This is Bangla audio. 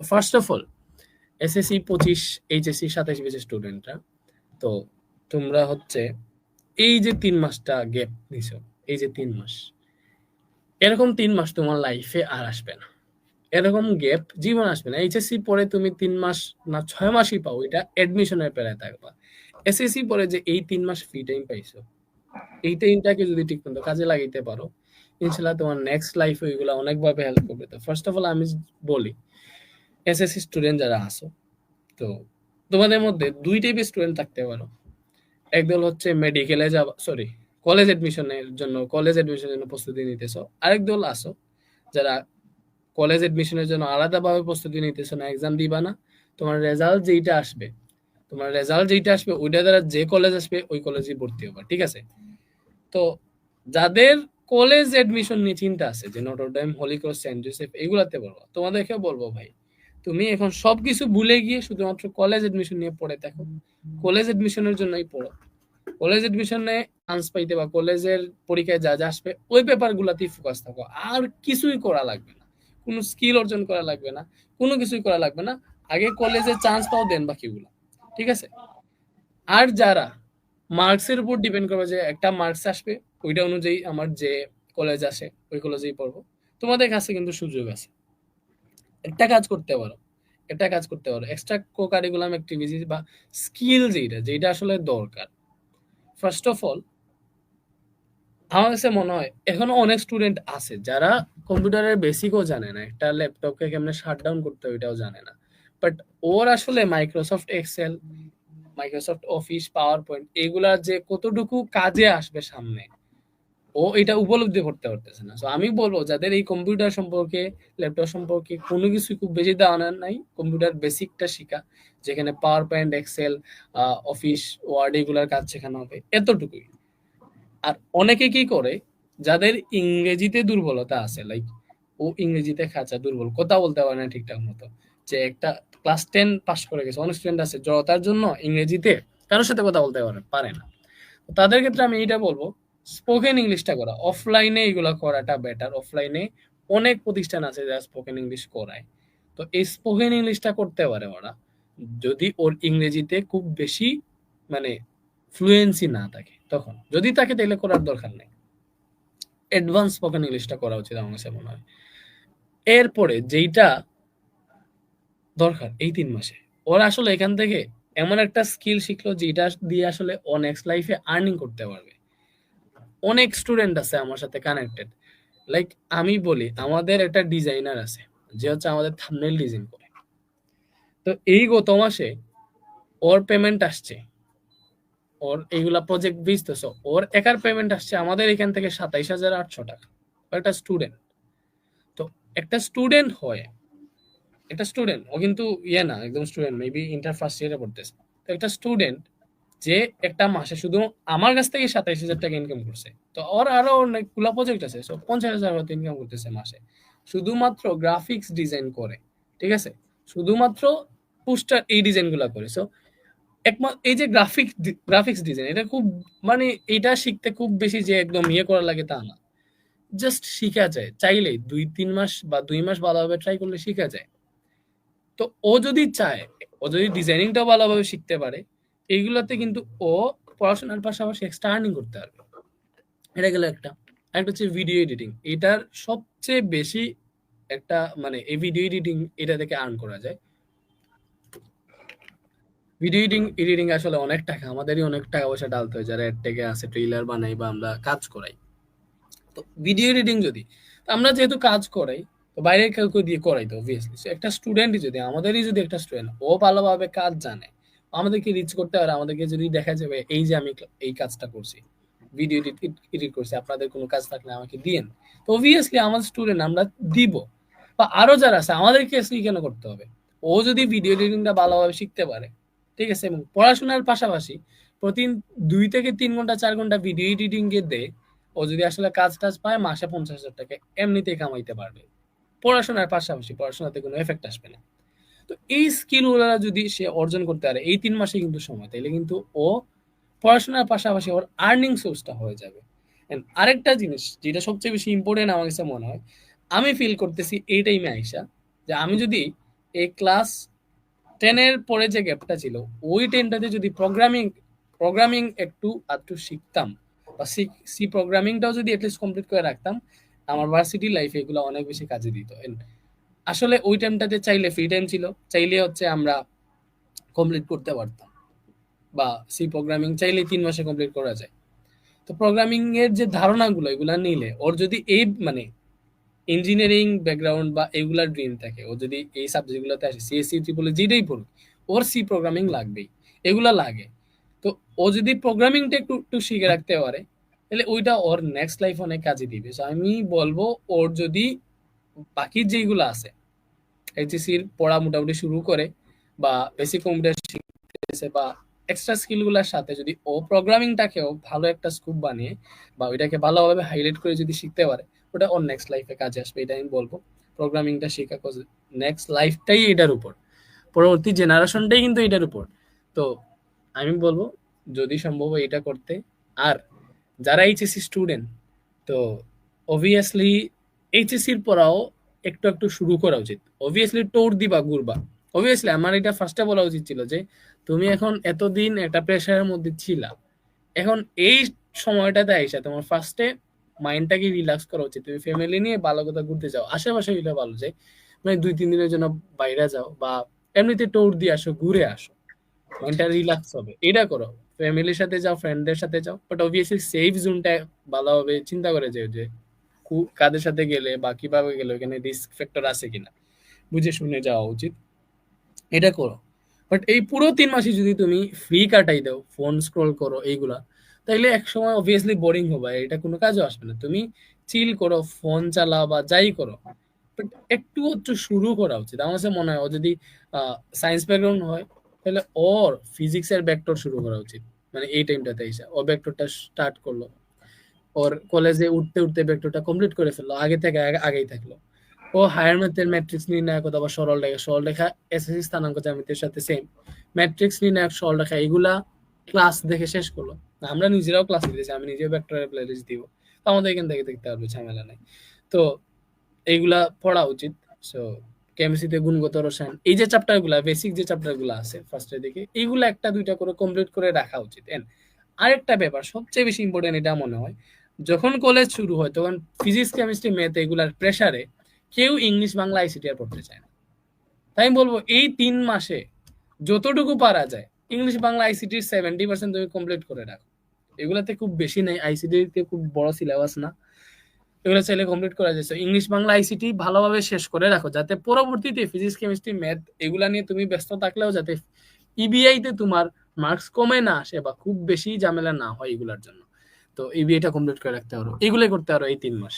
ফার্স্ট অফ অল এসএসসি পঁচিশ এইচএসসি সাতাশ বেজে স্টুডেন্টরা তো তোমরা হচ্ছে এই যে তিন মাসটা গ্যাপ দিছো এই যে তিন মাস, এরকম তিন মাস তোমার লাইফে আর আসবে না। এরকম গ্যাপ জীবন আসবে না। এইচএসসি পরে তুমি তিন মাস না ছয় মাসই পাও, এটা অ্যাডমিশনের পেরায় থাকবা। এসএসসি পরে যে এই তিন মাস ফ্রি টাইম পাইছো, এই টাইমটাকে যদি ঠিক মতো কাজে লাগাইতে পারো ইনশাল্লাহ তোমার নেক্সট লাইফে ওইগুলো অনেকভাবে হেল্প করবে। তো ফার্স্ট অফ অল আমি বলি এসএসসি স্টুডেন্ট যারা আসো, তো তোমাদের মধ্যে দুই টাইপের স্টুডেন্ট থাকতে পারো। একদল হচ্ছে মেডিকেলে যাবা সরি কলেজ এডমিশনের জন্য কলেজ এডমিশনের জন্য প্রস্তুতি নিতেছো। আরেক দল আসো, যারা কলেজ এডমিশনের জন্য আলাদাভাবে প্রস্তুতি নিতেছো না এক্সাম দিবা না, তোমার রেজাল্ট যেইটা আসবে, তোমার রেজাল্ট যেইটা আসবে, ওইটা দ্বারা যে কলেজ আসবে, ওই কলেজে ভর্তি হবা, ঠিক আছে? তো যাদের কলেজ এডমিশন নিয়ে চিন্তা আছে, যে নটরডেম হলিক্রস সেন্ট জোসেফ এগুলাতে বলব তোমাদেরকে বলব ভাই তুমি এখন সবকিছু ভুলে গিয়ে শুধুমাত্র কলেজ এডমিশন নিয়ে পড়ে থাকো কলেজ এডমিশনের জন্যই পড়ো। কলেজ এডমিশনে চান্স পাইতে বা কলেজের পরীক্ষায় যা যা আসবে, ওই পেপার গুলাতেই ফোকাস থাকো। আর কিছুই করা লাগবে না। কোনো স্কিল অর্জন করা লাগবে না। কোনো কিছুই করা লাগবে না। আগে কলেজে চান্স পাও দেন বাকিগুলা। ঠিক আছে? আর যারা মার্কসের উপর ডিপেন্ড করবে যে একটা মার্কস আসবে, ওইটা অনুযায়ী আমার যে কলেজ আসে, ওই কলেজেই পড়ব। তোমাদের কাছে কিন্তু সুযোগ আছে। একটা কাজ করতে পারো, একটা কাজ করতে পারো। এক্সট্রা কো কারিকুলাম অ্যাক্টিভিটি বা স্কিল যেটা যেটা আসলে দরকার। ফার্স্ট অফ অল আমার কাছে মনে হয় এখনও অনেক স্টুডেন্ট আছে যারা কম্পিউটারের বেসিকও জানে না, একটা ল্যাপটপকে কেমনে শাট ডাউন করতে হয় ওইটাও জানে না। বাট ওর আসলে Microsoft Excel Microsoft Office PowerPoint এগুলা যে কতটুকু কাজে আসবে সামনে ও এটা উপলব্ধি করতে পারতেছে না। তো আমি বলব, যাদের এই কম্পিউটার সম্পর্কে ল্যাপটপ সম্পর্কে কোনো কিছু খুব বেশি দেওয়া নাই কম্পিউটার বেসিকটা শিখা, যেখানে power point Excel Office Word এগুলার কাজ শেখানো হবে, এতটুকুই। আর অনেকে কি করে, যাদের ইংরেজিতে দুর্বলতা আছে লাইক ও ইংরেজিতে খাঁচা দুর্বল, কথা বলতে পারে না ঠিকঠাক মতো, যে একটা ক্লাস টেন পাস করে গেছে, অনেক স্টুডেন্ট আছে, জড়তার জন্য ইংরেজিতে কারোর সাথে কথা বলতে পারে পারে না। তাদের ক্ষেত্রে আমি এইটা বলব স্পোকেন ইংলিশটা করা। অফলাইনে এগুলো করাটা বেটার অফলাইনে অনেক প্রতিষ্ঠান আছে যারা স্পোকেন ইংলিশ করায়। তো এই স্পোকেন ইংলিশটা করতে পারে ওরা। যদি ওর ইংরেজিতে খুব বেশি মানে ফ্লুয়েন্সি না থাকে তখন। যদি তাকে তাহলে করার দরকার নেই। অ্যাডভান্স স্পোকেন ইংলিশটা করা উচিত আমার কাছে মনে হয়। এরপরে যেইটা দরকার এই তিন মাসে। ওরা আসলে এখান থেকে এমন একটা স্কিল শিখলো যেটা দিয়ে আসলে ও নেক্সট লাইফে আর্নিং করতে পারবে। অনেক স্টুডেন্ট আছে আমার সাথে কানেক্টেড লাইক আমি বলি, আমাদের একটা ডিজাইনার আছে, যে হচ্ছে আমাদের থামনেল ডিজাইন করে। তো এই গত মাসে ওর পেমেন্ট আসছে। ওর এইগুলা প্রজেক্ট বুঝতেছো, ওর একার পেমেন্ট আসছে আমাদের এখান থেকে সাতাইশ হাজার আটশো টাকা একটা স্টুডেন্ট তো একটা স্টুডেন্ট হয়, একটা স্টুডেন্ট ও কিন্তু ইয়ে না, একদম স্টুডেন্ট মেবি ইন্টার ফার্স্ট ইয়ারে পড়তেছে। তো একটা স্টুডেন্ট যে একটা মাসে শুধু আমার কাছ থেকে সাতাইশ হাজার টাকা ইনকাম করছে। তো ওর আরও অনেক অনেকগুলো প্রজেক্ট আছে সো পঞ্চাশ হাজার মতো ইনকাম করতেছে মাসে। শুধুমাত্র গ্রাফিক্স ডিজাইন করে, ঠিক আছে? শুধুমাত্র পোস্টার এই ডিজাইনগুলো করে সো একমাত্র এই যে গ্রাফিক গ্রাফিক্স ডিজাইন এটা খুব মানে এটা শিখতে খুব বেশি যে একদম ইয়ে করা লাগে তা না। জাস্ট শিখা যায়, চাইলেই দুই, তিন মাস বা দুই মাস ভালোভাবে ট্রাই করলে শিখা যায়। তো ও যদি চায়, ও যদি ডিজাইনিংটাও ভালোভাবে শিখতে পারে এইগুলোতে কিন্তু ও পড়াশোনার পাশাপাশি এক্সট্রা আর্নিং করতে পারবে। এটা গেল একটা। একটা হচ্ছে ভিডিও এডিটিং এটার সবচেয়ে বেশি একটা মানে এই ভিডিও এডিটিং এটা থেকে আর্ন করা যায়। ভিডিও এডিটিং এডিটিং আসলে অনেক টাকা। আমাদেরই অনেক টাকা পয়সা ডালতে হয়। যারা এর থেকে আছে ট্রেলার বানাই বা আমরা কাজ করাই। তো ভিডিও এডিটিং যদি আমরা যেহেতু কাজ করাই, তো বাইরে কেউ কেউ দিয়ে করাই তো অবভিয়াসলি একটা স্টুডেন্টই যদি, আমাদেরই যদি একটা স্টুডেন্ট ও ভালোভাবে কাজ জানে আমাদেরকে রিচ করতে পারে আমাদেরকে যদি দেখা যাবে, এই যে আমি এই কাজটা করছি ভিডিও এডিট করছি, আপনাদের কোনো কাজ থাকলে আমাকে দিয়েন। তো অবভিয়াসলি আমাদের স্টুডেন্ট আমরা দিব। বা আরও যারা আছে, আমাদেরকে কেন করতে হবে? ও যদি ভিডিও এডিটিংটা ভালোভাবে শিখতে পারে, ঠিক আছে, এবং পড়াশোনার পাশাপাশি প্রতিদিন দুই থেকে তিন ঘণ্টা, চার ঘণ্টা ভিডিও এডিটিং এ দেয় ও যদি আসলে কাজ টাজ পায়, মাসে পঞ্চাশ হাজার টাকা এমনিতেই কামাইতে পারবে। পড়াশোনার পাশাপাশি, পড়াশোনাতে কোনো এফেক্ট আসবে না। তো এই স্কিলগুলো যদি সে অর্জন করতে পারে, এই তিন মাসে কিন্তু সময়, তাইলে কিন্তু ও পড়াশোনার পাশাপাশি ওর আর্নিং সোর্সটা হয়ে যাবে। আরেকটা জিনিস যেটা সবচেয়ে বেশি ইম্পর্টেন্ট আমার কাছে মনে হয়, আমি ফিল করতেছি এই টাইমে আইসা যে আমি যদি এই ক্লাস টেনের পরে যে গ্যাপটা ছিল, ওই টেনটাতে যদি প্রোগ্রামিং প্রোগ্রামিং একটু আধটু শিখতাম, বা সি সি প্রোগ্রামিংটাও যদি অ্যাটলিস্ট কমপ্লিট করে রাখতাম, আমার ভার্সিটি লাইফে এগুলো অনেক বেশি কাজে দিত। আসলে ওই টাইমটাতে চাইলে ফ্রি টাইম ছিল, চাইলে হচ্ছে আমরা কমপ্লিট করতে পারতাম। বা সি প্রোগ্রামিং চাইলে তিন মাসে কমপ্লিট করা যায়। তো প্রোগ্রামিং এর যে ধারণাগুলো, এগুলা নিলে ওর যদি এই মানে ইঞ্জিনিয়ারিং ব্যাকগ্রাউন্ড বা এগুলার ড্রিম থাকে, ও যদি এই সাবজেক্টগুলোতে আসে সিএসসি ট্রিপলে যেটাই পড়ুক, ওর সি প্রোগ্রামিং লাগবেই, এগুলা লাগে। তো ও যদি প্রোগ্রামিংটা একটু একটু শিখে রাখতে পারে, তাহলে ওইটা ওর নেক্সট লাইফ অনেক কাজে দিবে। আমি বলব, ওর যদি বাকি যেগুলো আছে এইচএসির পড়া মোটামুটি শুরু করে বা বেসিক কম্পিউটার শিখতেছে বা এক্সট্রা স্কিলগুলোর সাথে যদি ও প্রোগ্রামিংটাকেও ভালো একটা স্কোপ বানিয়ে বা ওইটাকে ভালোভাবে হাইলাইট করে যদি শিখতে পারে, ওটা ওর নেক্সট লাইফে কাজে আসবে এটা আমি বলব। প্রোগ্রামিংটা শেখা নেক্সট লাইফটাই এটার উপর। পরবর্তী জেনারেশনটাই কিন্তু এটার উপর। তো আমি বলব, যদি সম্ভব এটা করতে। আর যারা এইচএসসি স্টুডেন্ট তো অবভিয়াসলি এইচএসসির পড়াও একটু একটু শুরু করা উচিত। অবভিয়াসলি টোর দিবা, ঘুরবা। অবভিয়াসলি আমার এটা ফার্স্টে বলা উচিত ছিল যে, তুমি এখন এতদিন একটা প্রেশারের মধ্যে ছিলা। এখন এই সময়টাতে আইসা তোমার ফার্স্টে মাইন্ডটাকে রিল্যাক্স করা উচিত। তুমি ফ্যামিলি নিয়ে ভালো কথা ঘুরতে যাও, আশেপাশে গেলে ভালো যে মানে দুই, তিন দিনের জন্য বাইরে যাও বা এমনিতে টোর দিয়ে আসো, ঘুরে আসো। মাইন্ডটা রিল্যাক্স হবে। এটা করো। ফ্যামিলির সাথে যাও ফ্রেন্ডদের সাথে যাও। বাট অবভিয়াসলি সেফ জোনটা ভালোভাবে চিন্তা করে যে কাদের সাথে গেলে বা কীভাবে গেলে ওখানে রিস্ক ফ্যাক্টর আছে কিনা? বুঝে শুনে যাওয়া উচিত। এটা করো। বাট এই পুরো তিন মাসে যদি তুমি ফ্রি কাটাই দাও ফোন স্ক্রল করো, এইগুলা, তাইলে এক সময় অবভিয়াসলি বোরিং হবে। এটা কোনো কাজও আসবে না। তুমি চিল করো ফোন চালাও বা যাই করো। বাট একটু একটু শুরু করা উচিত। আমার কাছে মনে হয় ও যদি সায়েন্স ব্যাকগ্রাউন্ড হয়, তাহলে ওর ফিজিক্স এর ভেক্টর শুরু করা উচিত। মানে এই টাইমটাতে এসে। ও ভেক্টরটা স্টার্ট করল। ওর কলেজে উঠতে উঠতে ভেক্টরটা কমপ্লিট করে ফেলল, আগে থেকে আগেই থাকল। ও হায়ার ম্যাথের ম্যাট্রিক্স নির্ণায়ক অথবা সরল রেখা সরল রেখা এসএসসি স্থানাঙ্ক জ্যামিতির সাথে সেম ম্যাট্রিক্স নির্ণায়ক, সরল রেখা, এগুলা ক্লাস দেখে শেষ করল। আমরা নিজেরাও ক্লাস দিতেছি আমি নিজেও ভেক্টরের প্লেলিস্ট দিব। আমাদের এখান থেকে দেখতে পারবে, ঝামেলা নাই। তো এইগুলা পড়া উচিত। সো কেমিস্ট্রিতে গুণগত রসায়ন, এই যে চ্যাপ্টারগুলা বেসিক যে চ্যাপ্টারগুলো আছে ফার্স্টের দিকে এইগুলা একটা, দুইটা করে কমপ্লিট করে রাখা উচিত। এন্ড আরেকটা ব্যাপার, সবচেয়ে বেশি ইম্পর্টেন্ট এটা মনে হয় যখন কলেজ শুরু হয়, তখন ফিজিক্স কেমিস্ট্রি ম্যাথ এগুলার প্রেসারে কেউ ইংলিশ বাংলা আইসিটি আর পড়তে চায় না। তাই বলব, এই তিন মাসে যতটুকু পারা যায় ইংলিশ বাংলা আইসিটির সেভেন্টি পার্সেন্ট তুমি কমপ্লিট করে রাখো। এগুলাতে খুব বেশি নেই আইসিটিতে খুব বড় সিলেবাস না। এগুলো চাইলে কমপ্লিট করা যাচ্ছে ইংলিশ বাংলা আইসিটি ভালোভাবে শেষ করে রাখো, যাতে পরবর্তীতে ফিজিক্স কেমিস্ট্রি ম্যাথ এগুলা নিয়ে তুমি ব্যস্ত থাকলেও যাতে ইবিআই তে তোমার মার্কস কমে না আসে বা খুব বেশি ঝামেলা না হয় এগুলার জন্য। তো ইবিআইটা কমপ্লিট করে রাখতে পারো এগুলোই করতে পারো এই তিন মাস।